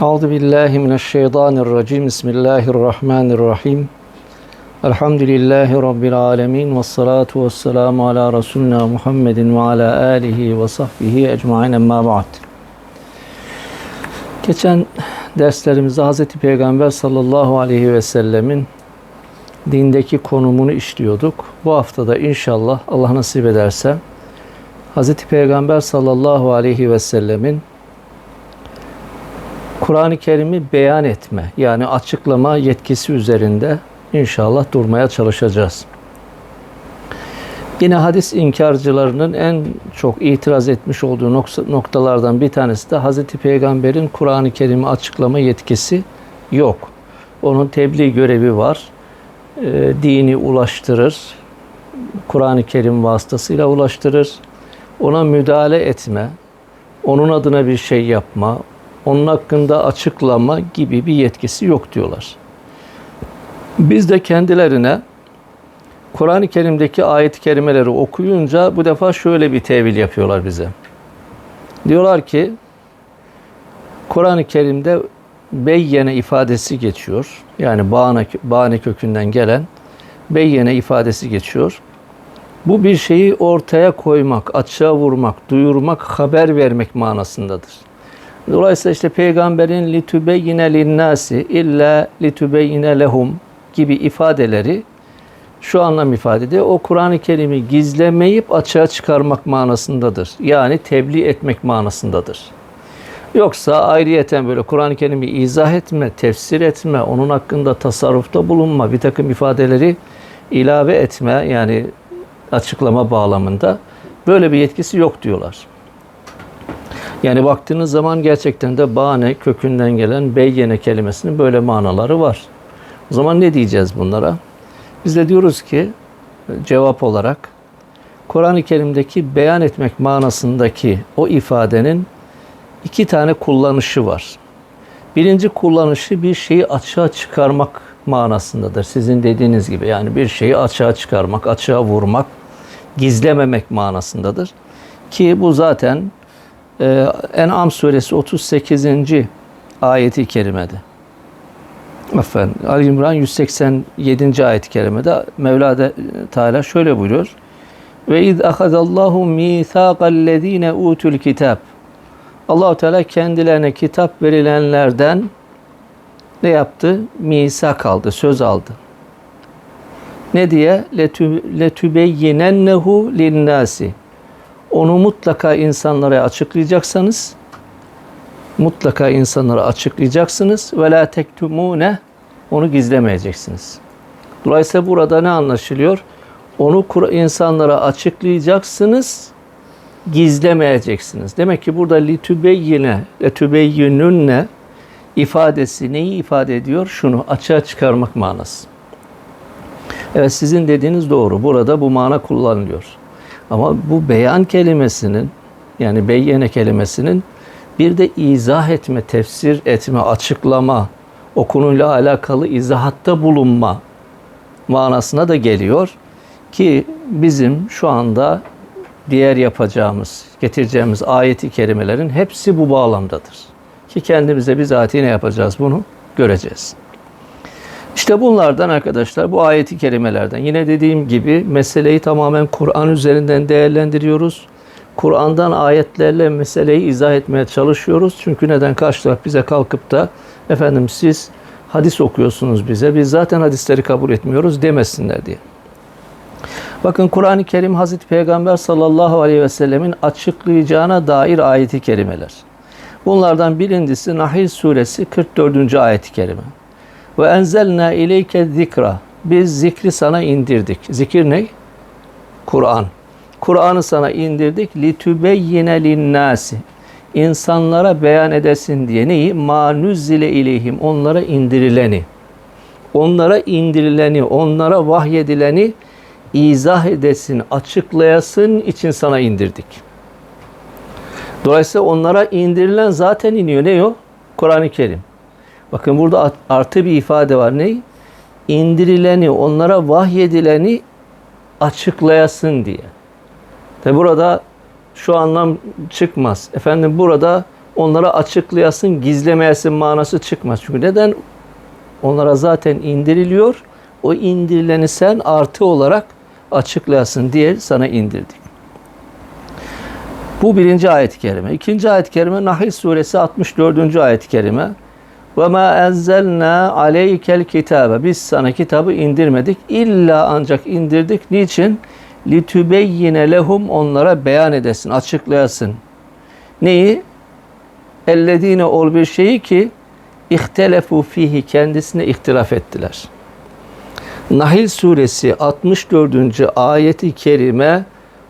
Euzu billahi mineşşeytanirracim. Bismillahirrahmanirrahim. Elhamdülillahi rabbil alamin ve salatu vesselamu ala resulina Muhammedin ve ala alihi ve sahbihi ecmaîn emma ba'd. Geçen derslerimizde Hz. Peygamber sallallahu aleyhi ve sellemin dindeki konumunu işliyorduk. Bu haftada inşallah Allah nasip ederse Hz. Peygamber sallallahu aleyhi ve sellemin Kur'an-ı Kerim'i beyan etme yani açıklama yetkisi üzerinde inşallah durmaya çalışacağız. Yine hadis inkarcılarının en çok itiraz etmiş olduğu noktalardan bir tanesi de Hz. Peygamber'in Kur'an-ı Kerim'i açıklama yetkisi yok. Onun tebliğ görevi var. E, dini ulaştırır. Kur'an-ı Kerim vasıtasıyla ulaştırır. Ona müdahale etme, onun adına bir şey yapma, onun hakkında açıklama gibi bir yetkisi yok diyorlar. Biz de kendilerine Kur'an-ı Kerim'deki ayet-i kerimeleri okuyunca bu defa şöyle bir tevil yapıyorlar bize. Diyorlar ki Kur'an-ı Kerim'de beyyene ifadesi geçiyor. Yani bahane, bahane kökünden gelen beyyene ifadesi geçiyor. Bu bir şeyi ortaya koymak, açığa vurmak, duyurmak, haber vermek manasındadır. Dolayısıyla işte peygamberin litübeyyine linnâsi illa litübeyyine lehum gibi ifadeleri şu anlam ifade ediyor. O Kur'an-ı Kerim'i gizlemeyip açığa çıkarmak manasındadır. Yani tebliğ etmek manasındadır. Yoksa ayrıyeten böyle Kur'an-ı Kerim'i izah etme, tefsir etme, onun hakkında tasarrufta bulunma, bir takım ifadeleri ilave etme yani açıklama bağlamında böyle bir yetkisi yok diyorlar. Yani baktığınız zaman gerçekten de bahane kökünden gelen beyyene kelimesinin böyle manaları var. O zaman ne diyeceğiz bunlara? Biz de diyoruz ki cevap olarak Kur'an-ı Kerim'deki beyan etmek manasındaki o ifadenin iki tane kullanışı var. Birinci kullanışı bir şeyi açığa çıkarmak manasındadır. Sizin dediğiniz gibi yani bir şeyi açığa çıkarmak, açığa vurmak, gizlememek manasındadır. Ki bu zaten e, En'am suresi 38. ayeti kerimede. Efendim, Ali İmran 187. ayet-i kerimede Mevla Teala şöyle buyuruyor. Ve iz ahadallahu mithaqallezine utul kitab. Allahu Teala kendilerine kitap verilenlerden ne yaptı? Misak aldı, söz aldı. Ne diye? Letübeyyinennehu linnâsi. Onu mutlaka insanlara açıklayacaksanız mutlaka insanlara açıklayacaksınız ve la tektumune onu gizlemeyeceksiniz. Dolayısıyla burada ne anlaşılıyor? Onu insanlara açıklayacaksınız, gizlemeyeceksiniz. Demek ki burada litübeyyine, letübeyyinünne ifadesi neyi ifade ediyor? Şunu açığa çıkarmak manası. Evet sizin dediğiniz doğru. Burada bu mana kullanılıyor. Ama bu beyan kelimesinin yani beyyene kelimesinin bir de izah etme, tefsir etme, açıklama, o konuyla alakalı izahatta bulunma manasına da geliyor ki bizim şu anda diğer yapacağımız, getireceğimiz ayeti kerimelerin hepsi bu bağlamdadır. Ki kendimize bizatihi ne yapacağız bunu göreceğiz. İşte bunlardan arkadaşlar bu ayeti kerimelerden yine dediğim gibi meseleyi tamamen Kur'an üzerinden değerlendiriyoruz. Kur'an'dan ayetlerle meseleyi izah etmeye çalışıyoruz. Çünkü neden karşı taraf bize kalkıp da efendim siz hadis okuyorsunuz bize biz zaten hadisleri kabul etmiyoruz demesinler diye. Bakın Kur'an-ı Kerim Hazreti Peygamber sallallahu aleyhi ve sellemin açıklayacağına dair ayeti kerimeler. Bunlardan birincisi Nahil suresi 44. ayeti kerime. Ve enzelna ileyke zikra. Biz zikri sana indirdik. Zikir ne? Kur'an. Kur'an'ı sana indirdik. Litübeyyine linnâsi. İnsanlara beyan edesin diye neyi? Ma nüzzile ileyhim. Onlara indirileni. Onlara indirileni, onlara vahyedileni izah edesin, açıklayasın için sana indirdik. Dolayısıyla onlara indirilen zaten iniyor. Ne o? Kur'an-ı Kerim. Bakın burada artı bir ifade var. Ne? İndirileni, onlara vahyedileni açıklayasın diye. Tabi burada şu anlam çıkmaz. Efendim burada onlara açıklayasın, gizlemeyesin manası çıkmaz. Çünkü neden? Onlara zaten indiriliyor. O indirileni sen artı olarak açıklayasın diye sana indirdik. Bu birinci ayet-i kerime. İkinci ayet-i kerime Nahl suresi 64. ayet-i kerime. Ve ma enzelna aleykel kitabe. Biz sana kitabı indirmedik. İlla ancak indirdik. Niçin? Litübeyyine lehum onlara beyan edesin, açıklayasın. Neyi? Ellezine ol bir şeyi ki ihtelefu fihi kendisine ihtilaf ettiler. Nahil suresi 64. ayeti kerime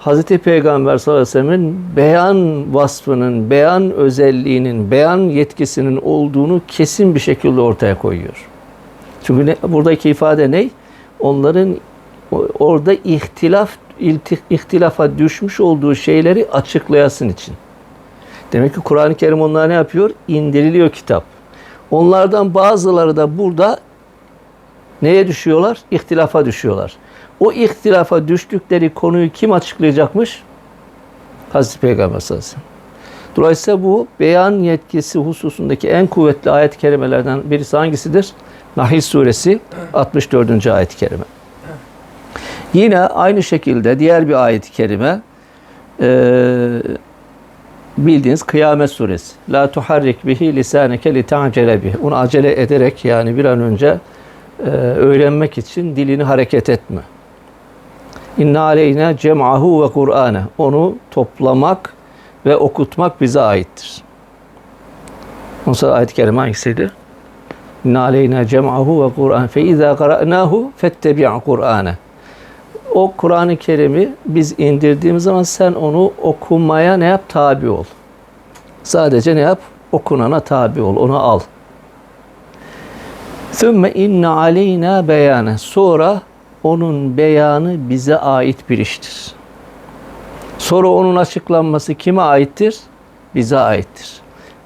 Hazreti Peygamber sallallahu aleyhi ve sellem'in beyan vasfının, beyan özelliğinin, beyan yetkisinin olduğunu kesin bir şekilde ortaya koyuyor. Çünkü ne, buradaki ifade ne? Onların orada ihtilaf ihtilafa düşmüş olduğu şeyleri açıklayasın için. Demek ki Kur'an-ı Kerim onlara ne yapıyor? İndiriliyor kitap. Onlardan bazıları da burada neye düşüyorlar? İhtilafa düşüyorlar. O ihtilafa düştükleri konuyu kim açıklayacakmış? Hazreti Peygamber sallallahu aleyhi ve. Dolayısıyla bu beyan yetkisi hususundaki en kuvvetli ayet-i kerimelerden birisi hangisidir? Nahil suresi 64. ayet-i kerime. Yine aynı şekilde diğer bir ayet-i kerime bildiğiniz Kıyamet suresi. La tuharrik bihi lisaneke li ta'cele bihi. Onu acele ederek yani bir an önce öğrenmek için dilini hareket etme. İnna aleyna cem'ahu ve Kur'ane. Onu toplamak ve okutmak bize aittir. Ondan ayet-i kerime hangisiydi? İnna aleyna cem'ahu ve Kur'an. Fe izâ qara'nâhu fettebi' Kur'ane. O Kur'an-ı Kerim'i biz indirdiğimiz zaman sen onu okumaya ne yap? Tabi ol. Sadece ne yap? Okunana tabi ol. Onu al. Sümme inne aleyna beyane. Sonra onun beyanı bize ait bir iştir. Sonra onun açıklanması kime aittir? Bize aittir.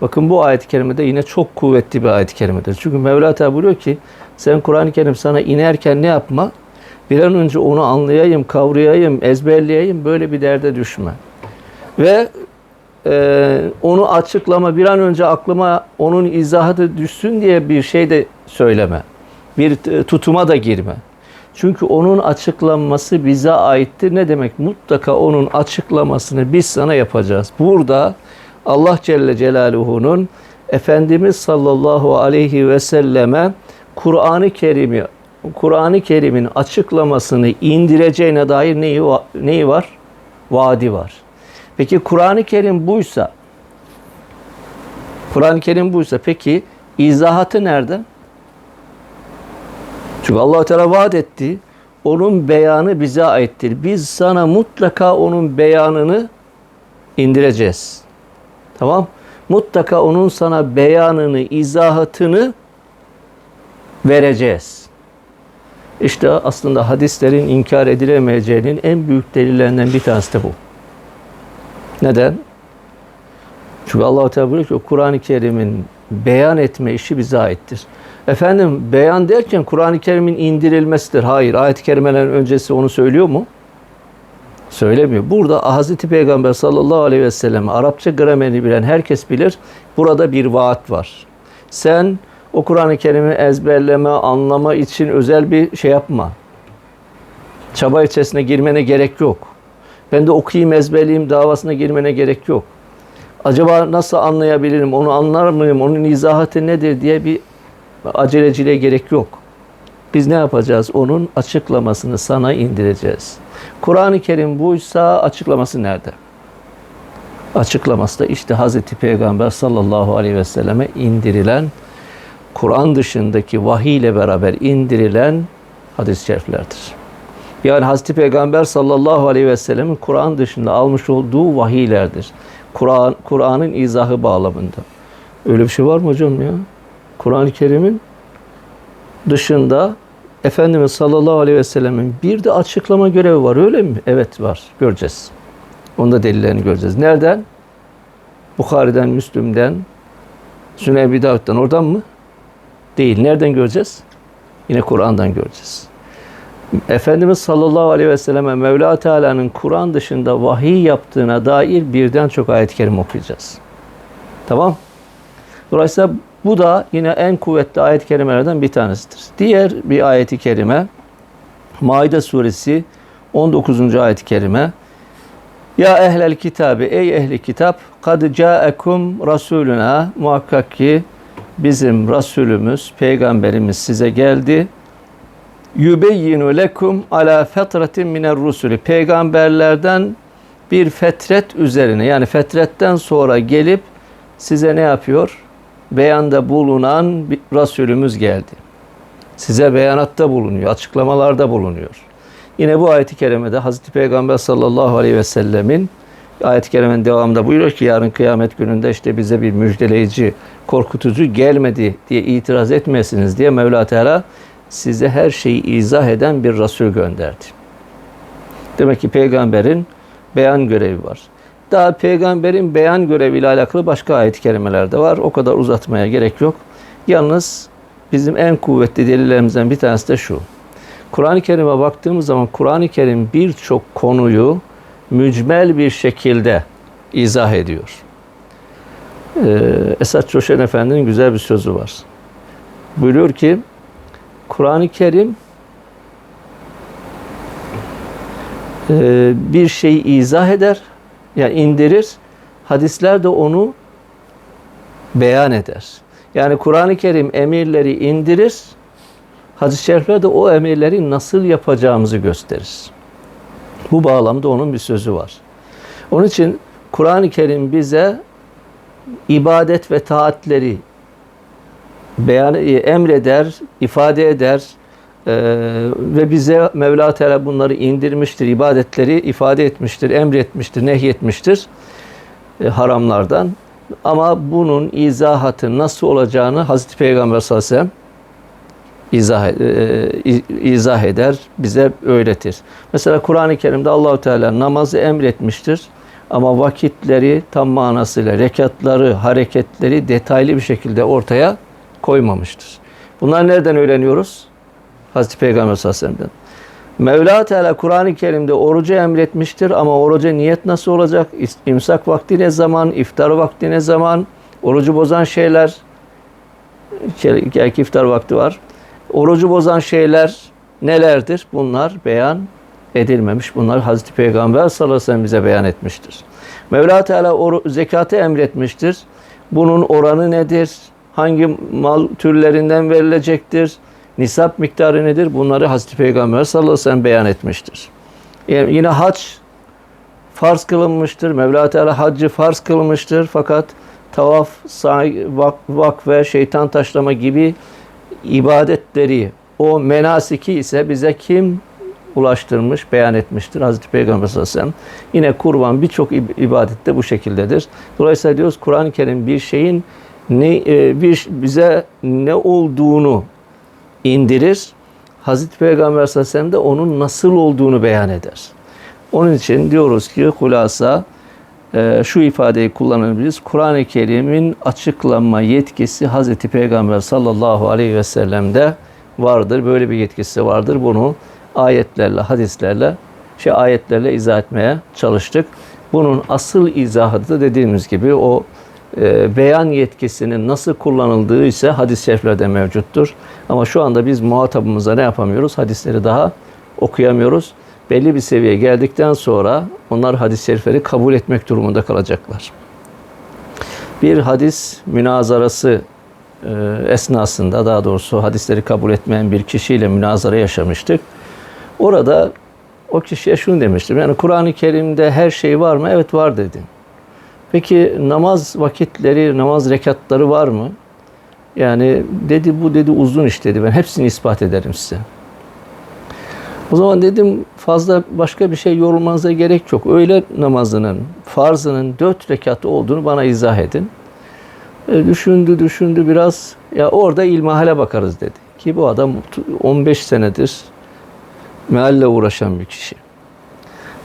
Bakın bu ayet-i kerimede yine çok kuvvetli bir ayet-i kerimedir. Çünkü Mevla Teala buyuruyor ki sen Kur'an-ı Kerim sana inerken ne yapma? Bir an önce onu anlayayım, kavrayayım, ezberleyeyim böyle bir derde düşme. Ve e, onu açıklama bir an önce aklıma onun izahı da düşsün diye bir şey de söyleme. Bir tutuma da girme. Çünkü onun açıklanması bize aittir. Ne demek? Mutlaka onun açıklamasını biz sana yapacağız. Burada Allah Celle Celaluhu'nun Efendimiz sallallahu aleyhi ve selleme Kur'an-ı Kerim'i Kur'an-ı Kerim'in açıklamasını indireceğine dair neyi, neyi var? Vaadi var. Peki Kur'an-ı Kerim buysa Kur'an-ı Kerim buysa peki izahatı nerede? Çünkü Allah Teala vaat etti. Onun beyanı bize aittir. Biz sana mutlaka onun beyanını indireceğiz. Tamam? Mutlaka onun sana beyanını, izahatını vereceğiz. İşte aslında hadislerin inkar edilemeyeceğinin en büyük delillerinden bir tanesi de bu. Neden? Çünkü Allah-u Teala buyuruyor ki Kur'an-ı Kerim'in beyan etme işi bize aittir. Efendim beyan derken Kur'an-ı Kerim'in indirilmesidir. Hayır. Ayet-i kerimelerin öncesi onu söylüyor mu? Söylemiyor. Burada Hazreti Peygamber sallallahu aleyhi ve sellem Arapça gramerini bilen herkes bilir. Burada bir vaat var. Sen o Kur'an-ı Kerim'i ezberleme, anlama için özel bir şey yapma. Çaba içerisine girmene gerek yok. Ben de okuyayım, ezberleyeyim davasına girmene gerek yok. Acaba nasıl anlayabilirim, onu anlar mıyım, onun izahatı nedir diye bir aceleciliğe gerek yok. Biz ne yapacağız? Onun açıklamasını sana indireceğiz. Kur'an-ı Kerim buysa açıklaması nerede? Açıklaması da işte Hazreti Peygamber sallallahu aleyhi ve selleme indirilen Kur'an dışındaki vahiy ile beraber indirilen hadis-i şeriflerdir. Yani Hazreti Peygamber sallallahu aleyhi ve sellemin Kur'an dışında almış olduğu vahiylerdir. Kur'an Kur'an'ın izahı bağlamında. Öyle bir şey var mı hocam ya? Kur'an-ı Kerim'in dışında Efendimiz sallallahu aleyhi ve sellemin bir de açıklama görevi var öyle mi? Evet var. Göreceğiz. Onda delillerini göreceğiz. Nereden? Bukhari'den, Müslüm'den, Sünnebi Davud'dan oradan mı? Değil. Nereden göreceğiz? Yine Kur'an'dan göreceğiz. Efendimiz sallallahu aleyhi ve selleme Mevla Teala'nın Kur'an dışında vahiy yaptığına dair birden çok ayet-i kerim okuyacağız. Tamam. Dolayısıyla bu da yine en kuvvetli ayet-i kerimelerden bir tanesidir. Diğer bir ayeti kerime Maide suresi 19. ayet-i kerime Ya ehlel kitabı ey ehli kitap kad caekum rasuluna muhakkak ki bizim Resulümüz, peygamberimiz size geldi. Yübeyyinu lekum ala fetratin miner rusuli. Peygamberlerden bir fetret üzerine yani fetretten sonra gelip size ne yapıyor? Beyanda bulunan bir Resulümüz geldi. Size beyanatta bulunuyor, açıklamalarda bulunuyor. Yine bu ayet-i kerimede Hazreti Peygamber sallallahu aleyhi ve sellemin ayet-i kerimenin devamında buyuruyor ki yarın kıyamet gününde işte bize bir müjdeleyici, korkutucu gelmedi diye itiraz etmesiniz diye Mevla Teala size her şeyi izah eden bir Resul gönderdi. Demek ki peygamberin beyan görevi var. Daha peygamberin beyan göreviyle alakalı başka ayet-i kerimeler de var. O kadar uzatmaya gerek yok. Yalnız bizim en kuvvetli delillerimizden bir tanesi de şu. Kur'an-ı Kerim'e baktığımız zaman Kur'an-ı Kerim birçok konuyu mücmel bir şekilde izah ediyor. Ee, Esat Coşen Efendi'nin güzel bir sözü var. Buyuruyor ki Kur'an-ı Kerim e, bir şeyi izah eder, yani indirir. Hadisler de onu beyan eder. Yani Kur'an-ı Kerim emirleri indirir. Hadis-i şerifler de o emirleri nasıl yapacağımızı gösterir. Bu bağlamda onun bir sözü var. Onun için Kur'an-ı Kerim bize ibadet ve taatleri beyan emreder, ifade eder ee, ve bize Mevla Teala bunları indirmiştir, ibadetleri ifade etmiştir, emretmiştir, nehyetmiştir e, haramlardan. Ama bunun izahatı nasıl olacağını Hazreti Peygamber sallallahu aleyhi ve sellem izah, e, izah eder, bize öğretir. Mesela Kur'an-ı Kerim'de Allahu Teala namazı emretmiştir ama vakitleri tam manasıyla rekatları, hareketleri detaylı bir şekilde ortaya koymamıştır. Bunlar nereden öğreniyoruz? Hazreti Peygamber sallallahu aleyhi ve sellem'den. Mevla Teala Kur'an-ı Kerim'de orucu emretmiştir ama oruca niyet nasıl olacak? İmsak vakti ne zaman? iftar vakti ne zaman? Orucu bozan şeyler belki iftar vakti var. Orucu bozan şeyler nelerdir? Bunlar beyan edilmemiş. Bunlar Hazreti Peygamber sallallahu aleyhi ve sellem bize beyan etmiştir. Mevla Teala zekatı emretmiştir. Bunun oranı nedir? Hangi mal türlerinden verilecektir? Nisap miktarı nedir? Bunları Hazreti Peygamber sallallahu aleyhi ve sellem beyan etmiştir. Yani yine hac farz kılınmıştır. Mevla Teala haccı farz kılmıştır. Fakat tavaf, sa'i, vak, vak ve şeytan taşlama gibi ibadetleri, o menasiki ise bize kim ulaştırmış, beyan etmiştir Hazreti Peygamber sallallahu aleyhi ve sellem. Yine kurban birçok ibadette bu şekildedir. Dolayısıyla diyoruz Kur'an-ı Kerim bir şeyin ne e, bir bize ne olduğunu indirir. Hazreti Peygamber sallallahu aleyhi ve sellem de onun nasıl olduğunu beyan eder. Onun için diyoruz ki hulasa e, şu ifadeyi kullanabiliriz. Kur'an-ı Kerim'in açıklanma yetkisi Hazreti Peygamber sallallahu aleyhi ve sellem'de vardır. Böyle bir yetkisi vardır. Bunu ayetlerle, hadislerle, şey ayetlerle izah etmeye çalıştık. Bunun asıl izahı da dediğimiz gibi o e, beyan yetkisinin nasıl kullanıldığı ise hadis-i şeriflerde mevcuttur. Ama şu anda biz muhatabımıza ne yapamıyoruz? Hadisleri daha okuyamıyoruz. Belli bir seviyeye geldikten sonra onlar hadis-i şerifleri kabul etmek durumunda kalacaklar. Bir hadis münazarası e, esnasında daha doğrusu hadisleri kabul etmeyen bir kişiyle münazara yaşamıştık. Orada o kişiye şunu demiştim. Yani Kur'an-ı Kerim'de her şey var mı? Evet var dedi. Peki namaz vakitleri, namaz rekatları var mı? Yani dedi bu dedi uzun iş dedi. Ben hepsini ispat ederim size. O zaman dedim fazla başka bir şey yorulmanıza gerek yok. Öğle namazının, farzının dört rekatı olduğunu bana izah edin. E, düşündü düşündü biraz. Ya orada ilmihale bakarız dedi. Ki bu adam 15 senedir mealle uğraşan bir kişi.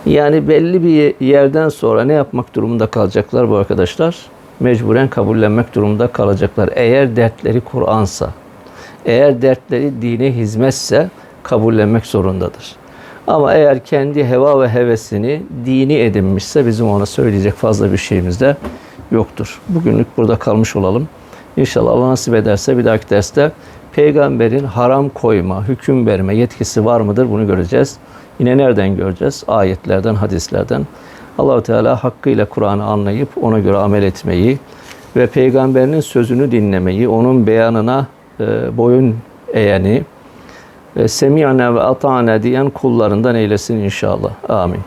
Yani belli bir yerden sonra ne yapmak durumunda kalacaklar bu arkadaşlar? Mecburen kabullenmek durumunda kalacaklar. Eğer dertleri Kur'ansa, eğer dertleri dine hizmetse kabullenmek zorundadır. Ama eğer kendi heva ve hevesini dini edinmişse bizim ona söyleyecek fazla bir şeyimiz de yoktur. Bugünlük burada kalmış olalım. İnşallah Allah nasip ederse bir dahaki derste peygamberin haram koyma, hüküm verme yetkisi var mıdır bunu göreceğiz. Yine nereden göreceğiz? Ayetlerden, hadislerden. Allahu Teala hakkıyla Kur'an'ı anlayıp ona göre amel etmeyi ve peygamberinin sözünü dinlemeyi, onun beyanına e, boyun eğeni, e, semi'ne ve ata'ne diyen kullarından eylesin inşallah. Amin.